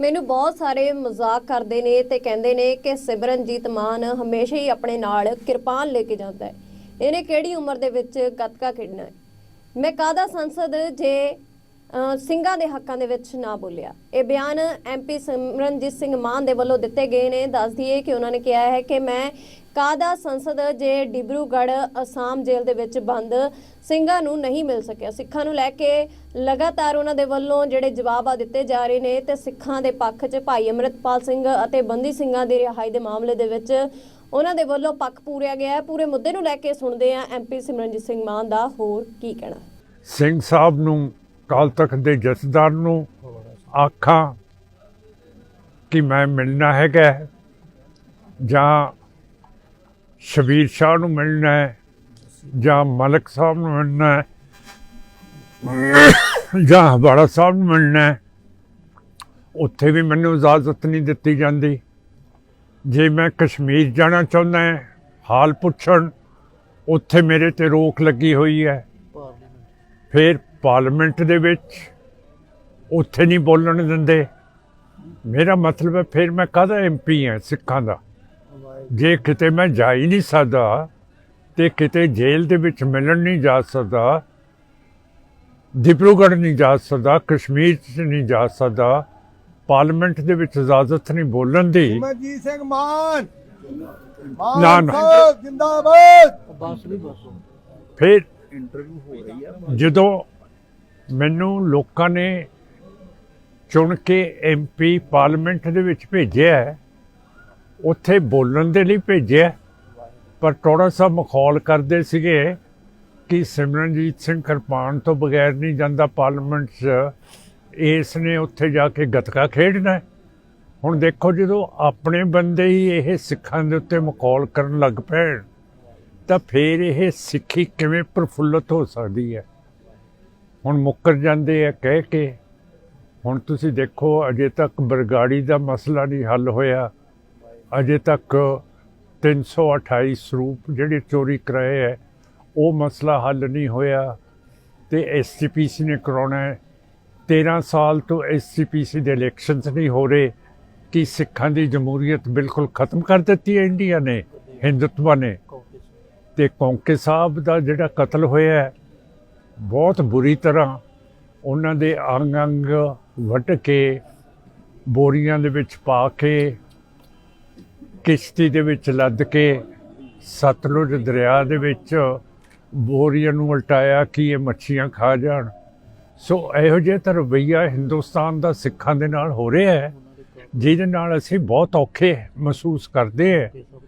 ਮੈਨੂੰ ਬਹੁਤ ਸਾਰੇ ਮਜ਼ਾਕ ਕਰਦੇ ਨੇ ਤੇ ਕਹਿੰਦੇ ਨੇ ਕਿ ਸਿਮਰਨਜੀਤ ਮਾਨ ਹਮੇਸ਼ਾ ਹੀ ਆਪਣੇ ਨਾਲ ਕਿਰਪਾਨ ਲੈ ਕੇ ਜਾਂਦਾ ਹੈ। ਇਹਨੇ ਕਿਹੜੀ ਉਮਰ ਦੇ ਵਿੱਚ ਗੱਤਕਾ ਖੇਡਣਾ ਹੈ? ਮੈਂ ਕਾਦਾ ਸੰਸਦ ਜੇ ਅ, ਸਿੰਘਾਂ ਦੇ ਹੱਕਾਂ ਦੇ ਵਿੱਚ ਨਾ ਬੋਲਿਆ? ਇਹ ਬਿਆਨ ਐਮਪੀ ਸਿਮਰਨਜੀਤ ਸਿੰਘ ਮਾਨ ਦੇ ਵੱਲੋਂ ਦਿੱਤੇ ਗਏ ਨੇ। ਦੱਸ ਦਈਏ ਕਿ ਉਹਨਾਂ ਨੇ ਕਿਹਾ ਹੈ ਕਿ ਮੈਂ ਕਾਦਾ ਸੰਸਦ ਜੇ ਡਿਬਰੂਗੜ੍ਹ ਅਸਾਮ ਜੇਲ੍ਹ ਦੇ ਵਿੱਚ ਬੰਦ ਸਿੰਘਾਂ ਨੂੰ ਨਹੀਂ ਮਿਲ ਸਕਿਆ? ਸਿੱਖਾਂ ਨੂੰ ਲੈ ਕੇ ਲਗਾਤਾਰ ਉਹਨਾਂ ਦੇ ਵੱਲੋਂ ਜਿਹੜੇ ਜਵਾਬ ਆ ਦਿੱਤੇ ਜਾ ਰਹੇ ਨੇ ਤੇ ਸਿੱਖਾਂ ਦੇ ਪੱਖ 'ਚ ਭਾਈ ਅਮਰਿਤਪਾਲ ਸਿੰਘ ਅਤੇ ਬੰਦੀ ਸਿੰਘਾਂ ਦੀ ਰਿਹਾਈ ਦੇ ਮਾਮਲੇ ਦੇ ਵਿੱਚ ਉਹਨਾਂ ਦੇ ਵੱਲੋਂ ਪੱਖ ਪੂਰਿਆ ਗਿਆ ਹੈ। ਪੂਰੇ ਮੁੱਦੇ ਨੂੰ ਲੈ ਕੇ ਸੁਣਦੇ ਆ ਐਮਪੀ ਸਿਮਰਨਜੀਤ ਸਿੰਘ ਮਾਨ ਦਾ। ਹੋਰ ਕੀ ਕਹਿਣਾ? ਸਿੰਘ ਸਾਹਿਬ ਨੂੰ ਕਾਲ ਤੱਕ ਦੇ ਜਥੇਦਾਰ ਨੂੰ ਆਖਾਂ ਕਿ ਮੈਂ ਮਿਲਣਾ ਹੈਗਾ ਜਾਂ ਸ਼ਬੀਰ ਸ਼ਾਹ ਨੂੰ ਮਿਲਣਾ ਹੈ ਜਾਂ ਮਲਕ ਸਾਹਿਬ ਨੂੰ ਮਿਲਣਾ ਹੈ ਜਾਂ ਹਵਾੜਾ ਸਾਹਿਬ ਨੂੰ ਮਿਲਣਾ ਹੈ, ਉੱਥੇ ਵੀ ਮੈਨੂੰ ਇਜਾਜ਼ਤ ਨਹੀਂ ਦਿੱਤੀ ਜਾਂਦੀ। ਜੇ ਮੈਂ ਕਸ਼ਮੀਰ ਜਾਣਾ ਚਾਹੁੰਦਾ ਹਾਂ, ਹਾਲ ਪੁੱਛਣ, ਉੱਥੇ ਮੇਰੇ ਤੇ ਰੋਕ ਲੱਗੀ ਹੋਈ ਹੈ। ਫਿਰ ਪਾਰਲੀਮੈਂਟ ਦੇ ਵਿੱਚ ਉੱਥੇ ਨਹੀਂ ਬੋਲਣ ਦਿੰਦੇ। ਮੇਰਾ ਮਤਲਬ ਹੈ ਫਿਰ ਮੈਂ ਕਾਹਦਾ ਐਮਪੀ ਹਾਂ ਸਿੱਖਾਂ ਦਾ? ਜੇ ਕਿਤੇ ਮੈਂ ਜਾ ਹੀ ਨਹੀਂ ਸਕਦਾ ਤੇ ਕਿਤੇ ਜੇਲ੍ਹ ਦੇ ਵਿੱਚ ਮਿਲਣ ਨਹੀਂ ਜਾ ਸਕਦਾ ਡਿਬਰੂਗੜ੍ਹ ਨਹੀਂ ਜਾ ਸਕਦਾ ਕਸ਼ਮੀਰ 'ਚ ਨਹੀਂ ਜਾ ਸਕਦਾ ਪਾਰਲੀਮੈਂਟ ਦੇ ਵਿੱਚ ਇਜਾਜ਼ਤ ਨਹੀਂ ਬੋਲਣ ਦੀ। ਸਿਮਰਜੀਤ ਸਿੰਘ ਮਾਨ! ਮਾਨ ਨਾ, ਨਾ। ਜਿੰਦਾਬਾਦ! ਫਿਰ ਜਦੋਂ ਮੈਨੂੰ ਲੋਕਾਂ ਨੇ ਚੁਣ ਕੇ ਐਮਪੀ ਪਾਰਲੀਮੈਂਟ ਦੇ ਵਿੱਚ ਭੇਜਿਆ ਹੈ, ਉੱਥੇ ਬੋਲਣ ਦੇ ਲਈ ਭੇਜਿਆ ਪਰ ਟੋੜਾ ਸਾਹਿਬ ਮਖੌਲ ਕਰਦੇ ਸੀਗੇ ਕਿ ਸਿਮਰਨਜੀਤ ਸਿੰਘ ਕਿਰਪਾਨ ਤੋਂ ਬਗੈਰ ਨਹੀਂ ਜਾਂਦਾ ਪਾਰਲੀਮੈਂਟ 'ਚ। ਇਸ ਨੇ ਉੱਥੇ ਜਾ ਕੇ ਗੱਤਕਾ ਖੇਡਣਾ ਹੁਣ ਦੇਖੋ ਜਦੋਂ ਆਪਣੇ ਬੰਦੇ ਹੀ ਇਹ ਸਿੱਖਾਂ ਦੇ ਉੱਤੇ ਮਖੌਲ ਕਰਨ ਲੱਗ ਪੈਣ, ਤਾਂ ਫਿਰ ਇਹ ਸਿੱਖੀ ਕਿਵੇਂ ਪ੍ਰਫੁੱਲਤ ਹੋ ਸਕਦੀ ਹੈ? ਹੁਣ ਮੁੱਕਰ ਜਾਂਦੇ ਆ ਕਹਿ ਕੇ। ਹੁਣ ਤੁਸੀਂ ਦੇਖੋ, ਅਜੇ ਤੱਕ ਬਰਗਾੜੀ ਦਾ ਮਸਲਾ ਨਹੀਂ ਹੱਲ ਹੋਇਆ। ਅਜੇ ਤੱਕ 328 ਸਰੂਪ ਜਿਹੜੇ ਚੋਰੀ ਕਰਾਏ ਹੈ ਉਹ ਮਸਲਾ ਹੱਲ ਨਹੀਂ ਹੋਇਆ ਤੇ ਐਸਜੀਪੀਸੀ ਨੇ ਕਰਾਉਣਾ ਹੈ 13 ਸਾਲ ਤੋਂ ਐਸਜੀਪੀਸੀ ਦੇ ਇਲੈਕਸ਼ਨਸ ਨਹੀਂ ਹੋ ਰਹੇ ਕਿ ਸਿੱਖਾਂ ਦੀ ਜਮਹੂਰੀਅਤ ਬਿਲਕੁਲ ਖਤਮ ਕਰ ਦਿੱਤੀ ਹੈ ਇੰਡੀਆ ਨੇ ਹਿੰਦੁਤਵਾ ਨੇ। ਤੇ ਕੌਂਕੇ ਸਾਹਿਬ ਦਾ ਜਿਹੜਾ ਕਤਲ ਹੋਇਆ ਹੈ, ਬਹੁਤ ਬੁਰੀ ਤਰ੍ਹਾਂ ਉਹਨਾਂ ਦੇ ਅੰਗ ਅੰਗ ਵੱਢ ਕੇ ਬੋਰੀਆਂ ਦੇ ਵਿੱਚ ਪਾ ਕੇ ਕਿਸ਼ਤੀ ਦੇ ਵਿੱਚ ਲੱਦ ਕੇ ਸਤਲੁਜ ਦਰਿਆ ਦੇ ਵਿੱਚ ਬੋਰੀਆਂ ਨੂੰ ਉਲਟਾਇਆ ਕਿ ਇਹ ਮੱਛੀਆਂ ਖਾ ਜਾਣ। ਸੋ ਇਹੋ ਜਿਹੇ ਤਾਂ ਰਵੱਈਆ ਹਿੰਦੁਸਤਾਨ ਦਾ ਸਿੱਖਾਂ ਦੇ ਨਾਲ ਹੋ ਰਿਹਾ ਹੈ, ਜਿਹਦੇ ਨਾਲ ਅਸੀਂ ਬਹੁਤ ਔਖੇ ਮਹਿਸੂਸ ਕਰਦੇ ਹਾਂ।